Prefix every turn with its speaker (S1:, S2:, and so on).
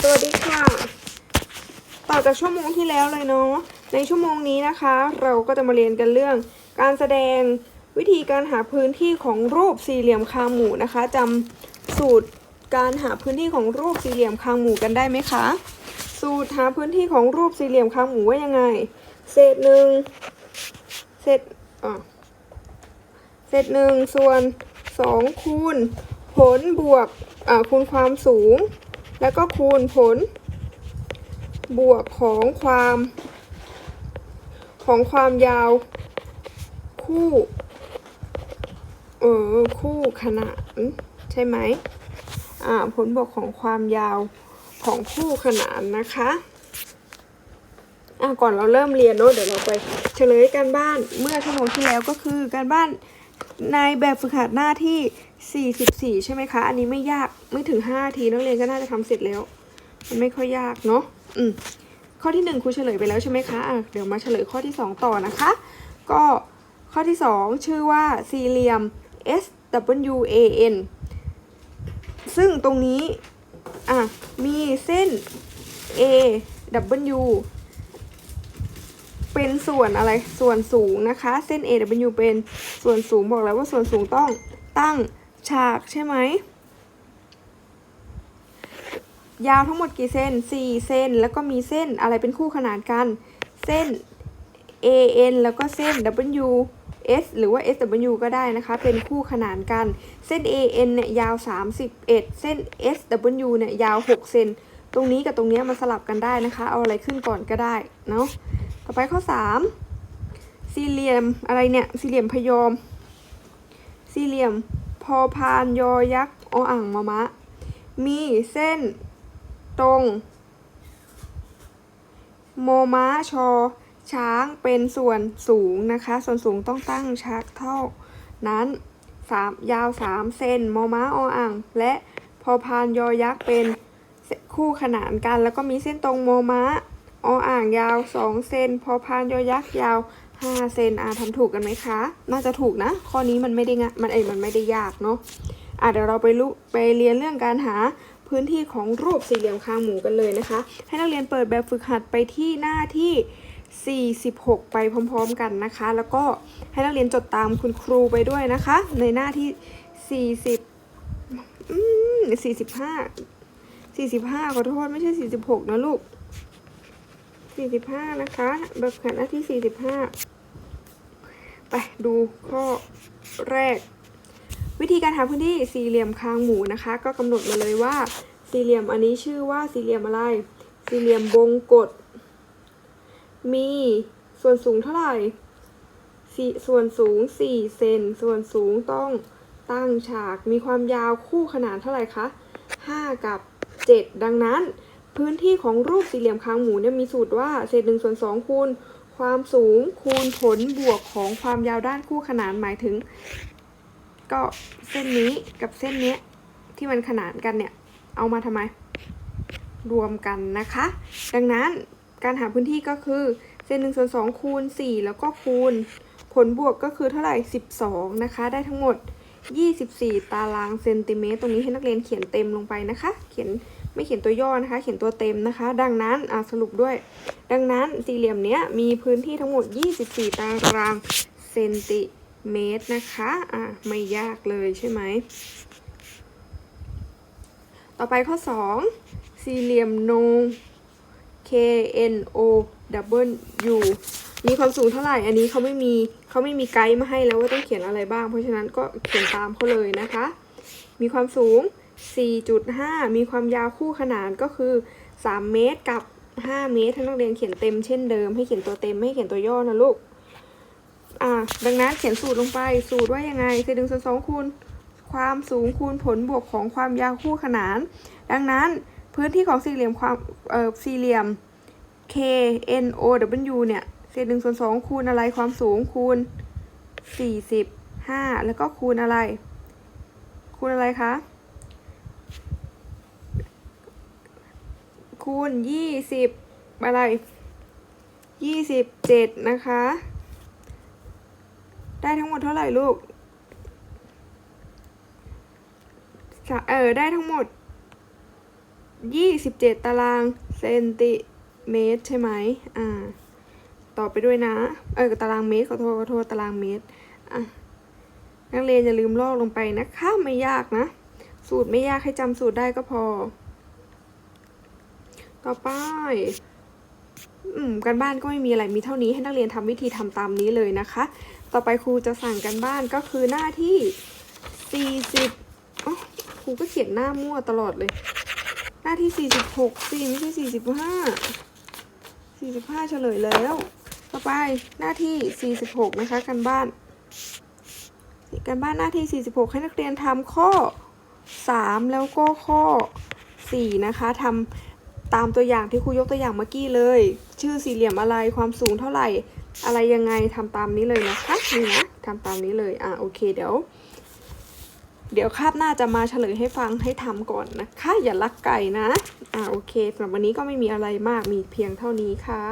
S1: สวัสดีค่ะ ต่อจากชั่วโมงที่แล้วเลยเนาะ ในชั่วโมงนี้นะคะ เราก็จะมาเรียนกันเรื่อง การแสดงวิธีการหาพื้นที่ของรูปสี่เหลี่ยมคางหมูนะคะจำสูตรการหาพื้นที่ของรูปสี่เหลี่ยมคางหมูกันได้ไหมคะ สูตรหาพื้นที่ของรูปสี่เหลี่ยมคางหมูว่ายังไง เศษหนึ่งเศษอะเศษหนึ่งส่วนสองคูณผลบวกอ่าคูณความสูง แล้วก็คูณผล บวกของความ ของความยาว คู่ เออ คู่ขนานใช่ไหมอ่า ผลบวกของความยาวของคู่ขนานนะคะอะก่อนเราเริ่มเรียนเนอะเดี๋ยวเราไปเฉลยการบ้านเมื่อชั่วโมงที่แล้วก็คือการบ้าน ในแบบฝึกหัดหน้าที่ 44 ใช่ไหมคะ อันนี้ไม่ยากไม่ถึง 5 ทีนักเรียนก็น่าจะทำเสร็จแล้ว มันไม่ค่อยยากเนาะอืมข้อที่ 1ครูเฉลยไปแล้วใช่ไหมคะะเดี๋ยวมาเฉลยข้อที่ 2 ต่อนะคะ ก็ข้อที่ 2 ชื่อว่าสี่เหลี่ยม S W A N ซึ่งตรงนี้อะมีเส้น A W เป็นส่วนอะไรส่วนสูงนะคะ เส้น AW เป็นส่วนสูงบอกแล้วว่าส่วนสูงต้องตั้งฉากใช่ไหมยาวทั้งหมดกี่เส้น 4 เส้น แล้วก็มีเส้นอะไรเป็นคู่ขนานกัน เส้น AN แล้วก็เส้น WS หรือว่า SW ก็ได้นะคะ เป็นคู่ขนานกัน เส้น AN เนี่ยยาว 31 เส้น SW เนี่ยยาว 6 เซน ตรงนี้กับตรงนี้มาสลับกันได้นะคะ เอาอะไรขึ้นก่อนก็ได้เนาะ ต่อไปข้อ3สี่เหลี่ยมอะไรเนี่ย สี่เหลี่ยมพยอม สี่เหลี่ยมพอพานยอยักษ์ออ่างมะมะ มีเส้นตรง โมม้าชอ ช้างเป็นส่วนสูงนะคะ ส่วนสูงต้องตั้งชักเท่านั้นสามยาว3เซนโมม้าออ่าง และพอพานยอยักษ์เป็นคู่ขนานกัน แล้วก็มีเส้นตรงโมม้า ออ่างยาว 2 เซน พอพานยอยักษ์ยาว 5 เซนอ่าทำถูกกันไหมคะ น่าจะถูกนะ ข้อนี้มันไม่ได้งะมันเอยมันไม่ได้ยากเนาะอะเดี๋ยวเราไปรู้ไปเรียนเรื่องการหาพื้นที่ของรูปสี่เหลี่ยมคางหมูกันเลยนะคะ ให้นักเรียนเปิดแบบฝึกหัดไปที่หน้าที่ 46 ไปพร้อมๆกันนะคะ แล้วก็ให้นักเรียนจดตามคุณครูไปด้วยนะคะ ในหน้าที่ 40อืม45 45 ขอโทษไม่ใช่ 46 นะลูก 45 นะคะ แบบฝึกหัดหน้าที่ 45 ไปดูข้อแรก วิธีการหาพื้นที่สี่เหลี่ยมคางหมูนะคะ ก็กำหนดมาเลยว่าสี่เหลี่ยมอันนี้ชื่อว่าสี่เหลี่ยมอะไร สี่เหลี่ยมบงกฎมีส่วนสูงเท่าไหร่สี่ส่วนสูง 4 เซน ส่วนสูงต้องตั้งฉาก มีความยาวคู่ขนานเท่าไหร่คะ 5 กับ 7 ดังนั้น พื้นที่ของรูปสี่เหลี่ยมคางหมูเนี่ยมีสูตรว่าเศษหนึ่งส่วนสองคูณความสูงคูณผลบวกของความยาวด้านคู่ขนานหมายถึง ก็เส้นนี้กับเส้นนี้ที่มันขนานกันเนี่ย เอามาทำไม รวมกันนะคะ ดังนั้นการหาพื้นที่ก็คือเส้นหนึ่งส่วนสองคูณสี่แล้วก็คูณ ผลบวกก็คือเท่าไหร่สิบสองนะคะ ได้ทั้งหมด 24 ตารางเซนติเมตร ตรงนี้ให้นักเรียนเขียนเต็มลงไปนะคะ เขียน ไม่เขียนตัวย่อนะคะ เขียนตัวเต็มนะคะ ดังนั้นสรุปด้วย ดังนั้นสี่เหลี่ยมเนี้ยมีพื้นที่ทั้งหมด 24 ตารางเซนติเมตรนะคะอะไม่ยากเลยใช่ไหม ต่อไปข้อ 2 สี่เหลี่ยมโน K N O W มีความสูงเท่าไหร่ อันนี้เขาไม่มีเขาไม่มีไกด์มาให้แล้วว่าต้องเขียนอะไรบ้าง เพราะฉะนั้นก็เขียนตามเขาเลยนะคะ มีความสูง 4.5 มีความยาวคู่ขนานก็คือ 3 เมตรกับ 5 เมตรทั้นักเรียนเขียนเต็มเช่นเดิม ให้เขียนตัวเต็มไม่ให้เขียนตัวย่อนะลูก อ่า ดังนั้นเขียนสูตรลงไป สูตรว่ายังไงเศษหนึ่งส่วนสองคูณความสูงคูณผลบวกของความยาวคู่ขนาน ดังนั้นพื้นที่ของสี่เหลี่ยมความ เอ่อ สี่เหลี่ยม K N O W เนี่ย เศษหนึ่งส่วนสองคูณอะไรความสูงคูณสี่สิบห้าแล้วก็คูณอะไร คูณอะไรคะ คูณยี่สิบอะไรยี่สิบเจ็ดนะคะ ได้ทั้งหมดเท่าไหร่ลูกเออได้ทั้งหมด27ตารางเซนติเมตรใช่ไหมอ่า ต่อไปด้วยนะ เออ ตารางเมตรขอโทษขอโทษตารางเมตร อะ นักเรียนอย่าลืมลอกลงไปนะคะ ไม่ยากนะ สูตรไม่ยากให้จำสูตรได้ก็พอ ต่อไป อืมการบ้านก็ไม่มีอะไรมีเท่านี้ให้นักเรียนทำวิธีทำตามนี้เลยนะคะ ต่อไปครูจะสั่งการบ้านก็คือหน้าที่ 40อ๋อครูก็เขียนหน้ามั่วตลอดเลย หน้าที่ 46สิไม่ใช่ 45 45 เฉลยแล้ว ต่อไปหน้าที่ 46 นะคะการบ้าน การบ้านหน้าที่ 46 ให้นักเรียนทำข้อ 3 แล้วก็ข้อ 4 นะคะทำ ตามตัวอย่างที่ครูยกตัวอย่างเมื่อกี้เลย ชื่อสี่เหลี่ยมอะไรความสูงเท่าไหร่ อะไรยังไงทำตามนี้เลยนะคะนี่นะทำตามนี้เลยอะโอเคเดี๋ยว เดี๋ยวคาบหน้าจะมาเฉลยให้ฟังให้ทำก่อนนะคะอย่าลักไก่นะอะโอเคสำหรับวันนี้ก็ไม่มีอะไรมากมีเพียงเท่านี้ค่ะ